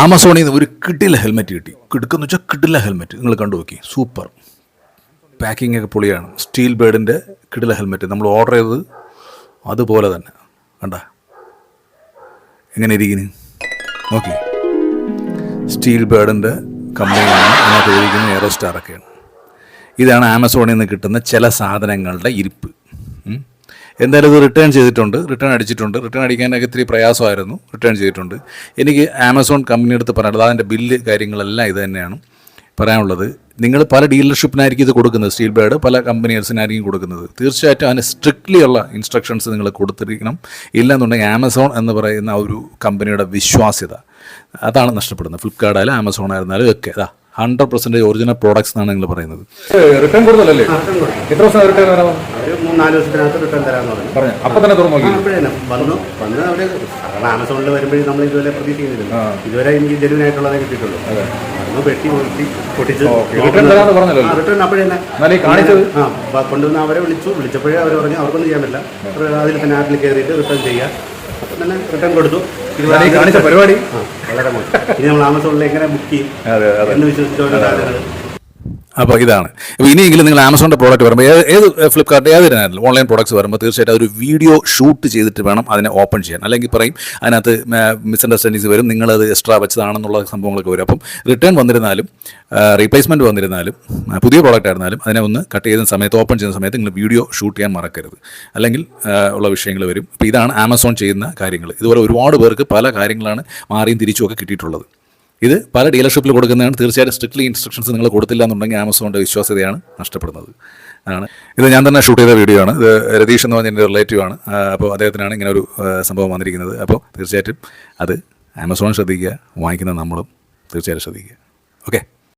ആമസോണിൽ നിന്ന് ഒരു കിട്ടില്ല ഹെൽമെറ്റ് കിട്ടി. കിടക്കെന്ന് വെച്ചാൽ കിട്ടില്ല ഹെൽമെറ്റ് നിങ്ങൾ കണ്ടു നോക്കി. സൂപ്പർ പാക്കിംഗ് ഒക്കെ പൊളിയാണ്. സ്റ്റീൽ ബേഡിന്റെ കിടില ഹെൽമെറ്റ് നമ്മൾ ഓർഡർ ചെയ്തത് അതുപോലെ തന്നെ. കണ്ട? എങ്ങനെ ഇരിക്കുന്നു? ഓക്കെ സ്റ്റീൽ ബേഡിന്റെ കമ്പനിയാണ് അതിനകത്ത് ഒഴിക്കുന്ന എയറോ സ്റ്റാറൊക്കെയാണ് ഇതാണ് ആമസോണിൽ നിന്ന് കിട്ടുന്ന ചില സാധനങ്ങളുടെ ഇരിപ്പ്. എന്തായാലും ഇത് റിട്ടേൺ ചെയ്തിട്ടുണ്ട്. റിട്ടേൺ അടിച്ചിട്ടുണ്ട്. റിട്ടേൺ അടിക്കാനൊക്കെ ഇത്തിരി പ്രയാസമായിരുന്നു. റിട്ടേൺ ചെയ്തിട്ടുണ്ട്. എനിക്ക് ആമസോൺ കമ്പനി എടുത്ത് പറയാനുള്ളത് അതിന്റെ ബില്ല് കാര്യങ്ങളെല്ലാം ഇത് തന്നെയാണ് പറയാനുള്ളത്. നിങ്ങൾ പല ഡീലർഷിപ്പിനായിരിക്കും ഇത് കൊടുക്കുന്നത് സ്റ്റീൽ ബേഡ് പല കമ്പനീസിനായിരിക്കും കൊടുക്കുന്നത്. തീർച്ചയായിട്ടും അതിന് സ്ട്രിക്ട്ലി ഉള്ള ഇൻസ്ട്രക്ഷൻസ് നിങ്ങൾ കൊടുത്തിരിക്കണം. ഇല്ലെന്നുണ്ടെങ്കിൽ ആമസോൺ എന്ന് പറയുന്ന ഒരു കമ്പനിയുടെ വിശ്വാസ്യത. അതാണ് നഷ്ടപ്പെടുന്നത്. ഫ്ലിപ്കാർട്ടായാലും ആമസോൺ ആയിരുന്നാലും ഒക്കെ. അതാ ഹൺഡ്രഡ് പെർസെന്റേജ് ഒറിജിനൽ പ്രോഡക്ട്സ് എന്നാണ് നിങ്ങൾ പറയുന്നത്. റിട്ടേൺ കൊടുത്തല്ലേ എത്ര ദിവസം റിട്ടേൺ വരാമോ ഒരു മൂന്നാൽ ദിവസത്തിനകത്ത് റിട്ടേൺ തരാമെന്ന് പറഞ്ഞു. പറഞ്ഞു. അപ്പം തന്നെ തുറന്നു നോക്കി വന്നു. വന്ന് അവർ സാധാരണ ആമസോണിൽ വരുമ്പോഴേ നമ്മൾ ഇതുവരെ പ്രതീക്ഷിക്കുന്നില്ല. ഇതുവരെ എനിക്ക് ജെനുവൻ ആയിട്ടുള്ളതേ കിട്ടിയിട്ടുള്ളൂ. വന്നു പെട്ടി പൊട്ടി പൊട്ടിച്ച് റിട്ടേൺ തരാമെന്ന് പറഞ്ഞല്ലോ. റിട്ടേൺ അപ്പോഴേ തന്നെ. കാണിച്ചത്? ആ കൊണ്ടുവന്ന് അവരെ വിളിച്ചു. വിളിച്ചപ്പോഴേ അവർ പറഞ്ഞു അവർക്കൊന്നും ചെയ്യാൻ പറ്റില്ല. അവർ അതിൽ തന്നെ ആപ്പിൽ കയറിയിട്ട് റിട്ടേൺ ചെയ്യുക. അപ്പം തന്നെ റിട്ടേൺ കൊടുത്തു. കാണിച്ച പരിപാടി? വളരെ മോശം. ഇനി നമ്മൾ ആമസോണിൽ എങ്ങനെ ബുക്ക് ചെയ്യും? എന്ന് വിശ്വസിച്ചോണ്ട് കാര്യങ്ങൾ അപ്പോൾ ഇതാണ്. അപ്പോൾ ഇനിയെങ്കിലും നിങ്ങൾ ആമസോണിന്റെ പ്രോഡക്റ്റ് വരുമ്പോൾ ഏത് ഏത് ഫ്ലിപ്കാർട്ട് ഏതിനായാലും ഓൺലൈൻ പ്രോഡക്റ്റ്സ് വരുമ്പോൾ തീർച്ചയായിട്ടും അതൊരു വീഡിയോ ഷൂട്ട് ചെയ്തിട്ട് വേണം അതിനെ ഓപ്പൺ ചെയ്യാൻ. അല്ലെങ്കിൽ പറയും അതിനകത്ത് മിസ്അണ്ടർസ്റ്റാൻഡിങ്സ് വരും നിങ്ങളത് എക്സ്ട്രാ വെച്ചതാണെന്നുള്ള സംഭവങ്ങളൊക്കെ വരും. അപ്പം റിട്ടേൺ വന്നിരുന്നാലും റീപ്ലേസ്മെന്റ് വന്നിരുന്നാലും പുതിയ പ്രോഡക്റ്റ് ആയിരുന്നാലും അതിനെ ഒന്ന് കട്ട് ചെയ്യുന്ന സമയത്ത് ഓപ്പൺ ചെയ്യുന്ന സമയത്ത് നിങ്ങൾ വീഡിയോ ഷൂട്ട് ചെയ്യാൻ മറക്കരുത്. അല്ലെങ്കിൽ ഉള്ള വിഷയങ്ങൾ വരും. അപ്പോൾ ഇതാണ് ആമസോൺ ചെയ്യുന്ന കാര്യങ്ങൾ. ഇതുപോലെ ഒരുപാട് പേർക്ക് പല കാര്യങ്ങളാണ് മാറിയും തിരിച്ചുമൊക്കെ കിട്ടിയിട്ടുള്ളത്. ഇത് പല ഡീലർഷിപ്പിൽ കൊടുക്കുന്നതാണ്. തീർച്ചയായിട്ടും സ്ട്രിക്ട്ലി ഇൻസ്ട്രക്ഷൻസ് നിങ്ങൾ കൊടുത്തില്ല എന്നുണ്ടെങ്കിൽ ആമസോണിന്റെ വിശ്വാസ്യതയാണ് നഷ്ടപ്പെടുന്നത്. ആണ്. ഇത് ഞാൻ തന്നെ ഷൂട്ട് ചെയ്ത വീഡിയോ ആണ്. ഇത് രതീഷ് എന്ന് പറഞ്ഞ എന്റെ റിലേറ്റീവ് ആണ്. അപ്പോൾ അദ്ദേഹത്തിനാണ് ഇങ്ങനെ ഒരു സംഭവം വന്നിരിക്കുന്നത്. അപ്പോൾ തീർച്ചയായിട്ടും അത് ആമസോൺ ശ്രദ്ധിക്കുക വാങ്ങിക്കുന്ന നമ്മളും തീർച്ചയായിട്ടും ശ്രദ്ധിക്കുക. ഓക്കെ